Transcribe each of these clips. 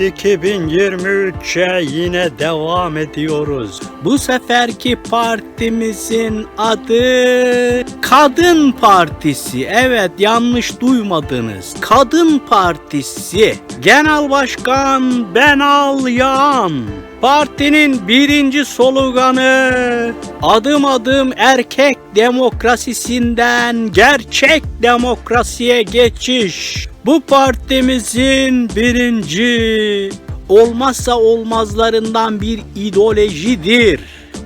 2023'e yine devam ediyoruz. Bu seferki partimizin adı Kadın Partisi. Evet yanlış duymadınız. Kadın Partisi. Genel Başkan Benal Yağan. Partinin birinci sloganı adım adım erkek demokrasisinden gerçek demokrasiye geçiş. Bu partimizin birinci olmazsa olmazlarından bir ideolojidir.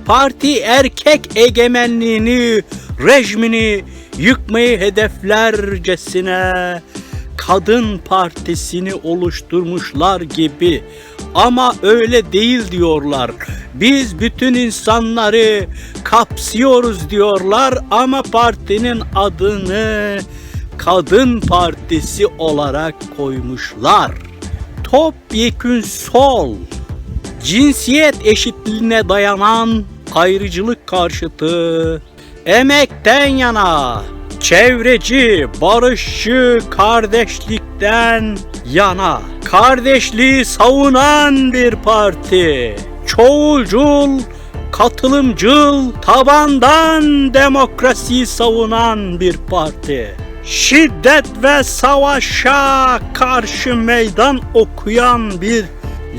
Parti erkek egemenliğini, rejimini yıkmayı hedeflercesine kadın partisini oluşturmuşlar gibi ama öyle değil diyorlar. Biz bütün insanları kapsıyoruz diyorlar ama partinin adını Kadın Partisi olarak koymuşlar. Topyekün sol, cinsiyet eşitliğine dayanan ayrıcılık karşıtı, emekten yana, çevreci, barışçı, kardeşlikten yana, kardeşliği savunan bir parti. Çoğulcul, katılımcıl, tabandan demokrasiyi savunan bir parti. Şiddet ve savaşa karşı meydan okuyan bir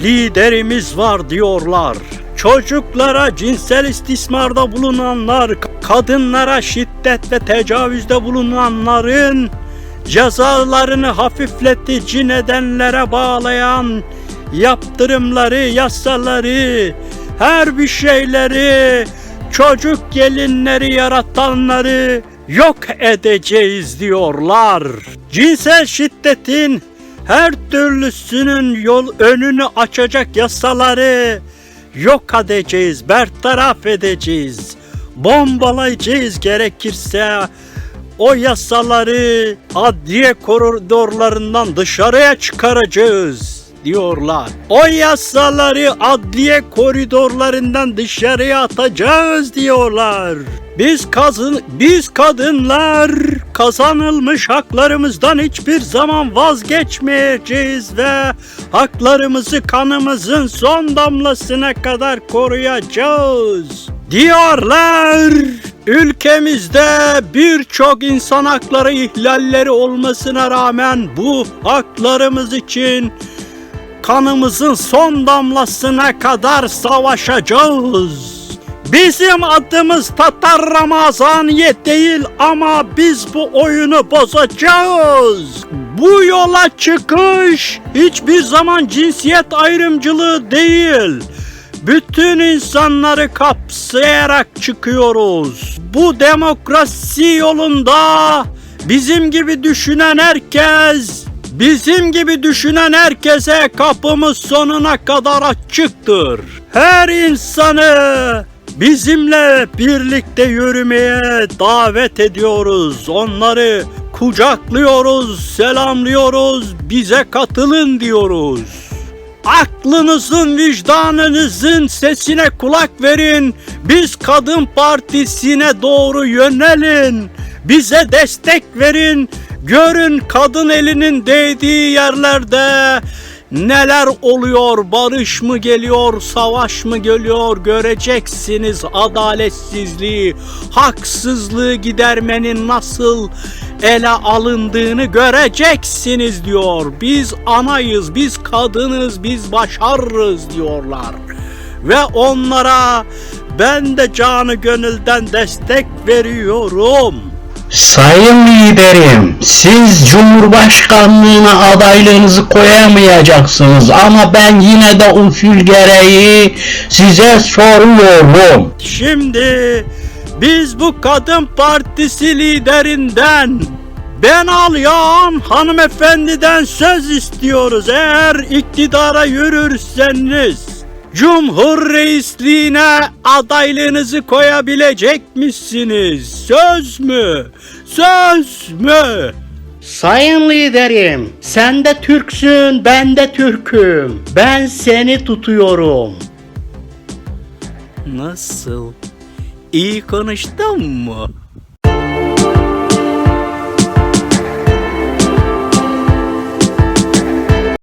liderimiz var diyorlar. Çocuklara cinsel istismarda bulunanlar, kadınlara şiddet ve tecavüzde bulunanların cezalarını hafifletici nedenlere bağlayan yaptırımları, yasaları, her bir şeyleri, çocuk gelinleri yaratanları yok edeceğiz diyorlar. Cinsel şiddetin her türlüsünün yol önünü açacak yasaları yok edeceğiz, bertaraf edeceğiz. Bombalayacağız gerekirse o yasaları adliye koridorlarından dışarıya çıkaracağız diyorlar. O yasaları adliye koridorlarından dışarıya atacağız diyorlar. Biz kadın biz kadınlar kazanılmış haklarımızdan hiçbir zaman vazgeçmeyeceğiz ve haklarımızı kanımızın son damlasına kadar koruyacağız diyorlar. Ülkemizde birçok insan hakları ihlalleri olmasına rağmen bu haklarımız için kanımızın son damlasına kadar savaşacağız. Bizim adımız Tatar Ramazaniye değil ama biz bu oyunu bozacağız. Bu yola çıkış hiçbir zaman cinsiyet ayrımcılığı değil. Bütün insanları kapsayarak çıkıyoruz. Bu demokrasi yolunda bizim gibi düşünen herkes Bizim gibi düşünen herkese kapımız sonuna kadar açıktır. Her insanı bizimle birlikte yürümeye davet ediyoruz. Onları kucaklıyoruz, selamlıyoruz, bize katılın diyoruz. Aklınızın, vicdanınızın sesine kulak verin. Biz Kadın Partisi'ne doğru yönelin. Bize destek verin. Görün kadın elinin değdiği yerlerde neler oluyor? Barış mı geliyor, savaş mı geliyor? Göreceksiniz adaletsizliği, haksızlığı gidermenin nasıl ele alındığını göreceksiniz diyor. Biz anayız, biz kadınız, biz başarırız diyorlar. Ve onlara ben de canı gönülden destek veriyorum. Sayın liderim, siz Cumhurbaşkanlığına adaylığınızı koyamayacaksınız ama ben yine de usul gereği size soruyorum. Şimdi biz bu kadın partisi liderinden Benal Yağan hanımefendiden söz istiyoruz. Eğer iktidara yürürseniz Cumhur reisliğine adaylığınızı koyabilecek misiniz? Söz mü? Söz mü? Sayın liderim, sen de Türksün, ben de Türk'üm. Ben seni tutuyorum. Nasıl? İyi konuştum mu?